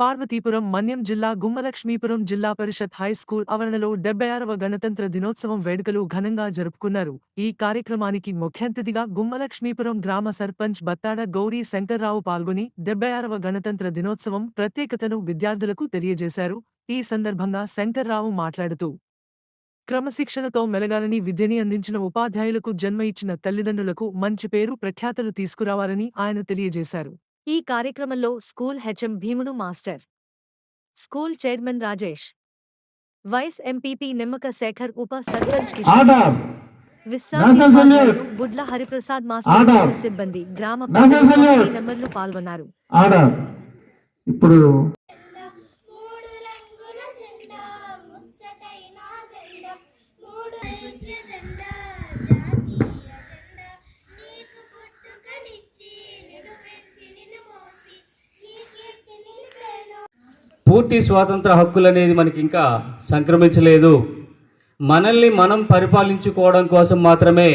పార్వతీపురం మన్యం జిల్లా గుమ్మలక్ష్మీపురం జిల్లా పరిషత్ హైస్కూల్ ఆవరణలో డెబ్బై ఆరవ గణతంత్ర దినోత్సవం వేడుకలు ఘనంగా జరుపుకున్నారు. ఈ కార్యక్రమానికి ముఖ్యంతిథిగా గుమ్మలక్ష్మీపురం గ్రామ సర్పంచ్ బత్తాడ గౌరీ శంకర్రావు పాల్గొని డెబ్బై ఆరవ గణతంత్ర దినోత్సవం ప్రత్యేకతను విద్యార్థులకు తెలియజేశారు. ఈ సందర్భంగా శంకర్రావు మాట్లాడుతూ క్రమశిక్షణతో మెలగాలని విద్యని అందించిన ఉపాధ్యాయులకు జన్మ ఇచ్చిన తల్లిదండ్రులకు మంచి పేరు ప్రఖ్యాతలు తీసుకురావాలని ఆయన తెలియజేశారు. ఈ కార్యక్రమంలో school HM Bheemudu master. School chairman Rajesh. Vice MPP Nimmaka Shekar ఉప సర్పంచ్ కిషోర్. బుడ్ల హరిప్రసాద్ మాస్టర్ సిబ్బంది గ్రామ మెంబర్లు పాల్గొన్నారు. ఇప్పుడు పూర్తి స్వాతంత్ర హక్కులు అనేది మనకి ఇంకా సంక్రమించలేదు. మనల్ని మనం పరిపాలించుకోవడం కోసం మాత్రమే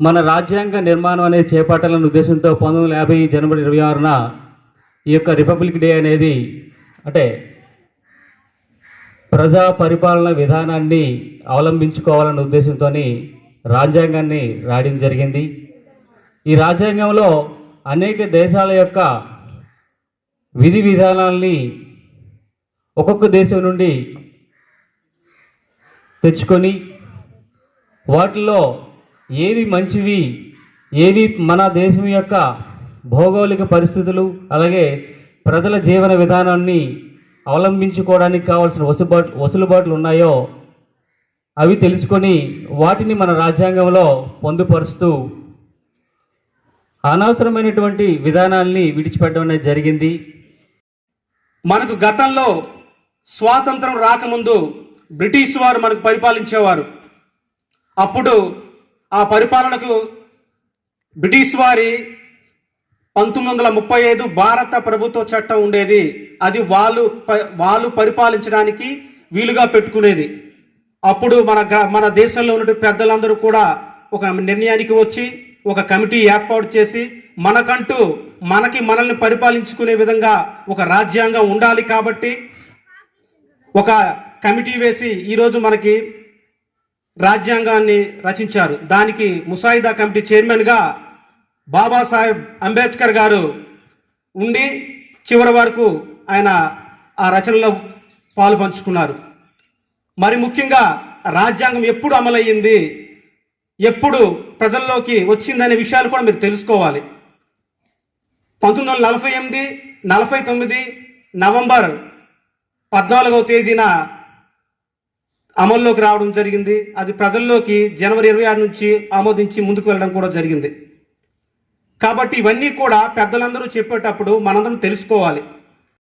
మన రాజ్యాంగ నిర్మాణం అనేది చేపట్టాలనే ఉద్దేశంతో పంతొమ్మిది వందల యాభై జనవరి ఇరవై ఆరున ఈ యొక్క రిపబ్లిక్ డే అనేది అంటే ప్రజా పరిపాలన విధానాన్ని అవలంబించుకోవాలన్న ఉద్దేశంతో రాజ్యాంగాన్ని రాయడం జరిగింది. ఈ రాజ్యాంగంలో అనేక దేశాల యొక్క విధి విధానాల్ని ఒక్కొక్క దేశం నుండి తెచ్చుకొని వాటిలో ఏవి మంచివి ఏవి మన దేశం యొక్క భౌగోళిక పరిస్థితులు అలాగే ప్రజల జీవన విధానాన్ని అవలంబించుకోవడానికి కావాల్సిన వసుబాటు వసులుబాట్లు ఉన్నాయో అవి తెలుసుకొని వాటిని మన రాజ్యాంగంలో పొందుపరుస్తూ అనవసరమైనటువంటి విధానాల్ని విడిచిపెట్టడం అనేది జరిగింది. మనకు గతంలో స్వాతంత్రం రాకముందు బ్రిటిష్ వారు మనకు పరిపాలించేవారు. అప్పుడు ఆ పరిపాలనకు బ్రిటిష్ వారి పంతొమ్మిది వందల ముప్పై ఐదు భారత ప్రభుత్వ చట్టం ఉండేది. అది వాళ్ళు ప- వాళ్ళు పరిపాలించడానికి వీలుగా పెట్టుకునేది. అప్పుడు మన గ- మన దేశంలో ఉన్న పెద్దలందరూ కూడా ఒక నిర్ణయానికి వచ్చి ఒక కమిటీ ఏర్పాటు చేసి మనకంటూ మనకి మనల్ని పరిపాలించుకునే విధంగా ఒక రాజ్యాంగం ఉండాలి కాబట్టి ఒక కమిటీ వేసి ఈరోజు మనకి రాజ్యాంగాన్ని రచించారు. దానికి ముసాయిదా కమిటీ చైర్మన్గా బాబాసాహెబ్ అంబేద్కర్ గారు ఉండి చివరి వరకు ఆయన ఆ రచనలో పాలు పంచుకున్నారు. మరి ముఖ్యంగా రాజ్యాంగం ఎప్పుడు అమలయ్యింది ఎప్పుడు ప్రజల్లోకి వచ్చిందనే విషయాలు కూడా మీరు తెలుసుకోవాలి. పంతొమ్మిది వందల నలభై ఎనిమిది నలభై తొమ్మిది నవంబర్ పద్నాలుగవ తేదీన అమల్లోకి రావడం జరిగింది. అది ప్రజల్లోకి జనవరి ఇరవై ఆరు నుంచి ఆమోదించి ముందుకు వెళ్ళడం కూడా జరిగింది. కాబట్టి ఇవన్నీ కూడా పెద్దలందరూ చెప్పేటప్పుడు మనందరం తెలుసుకోవాలి.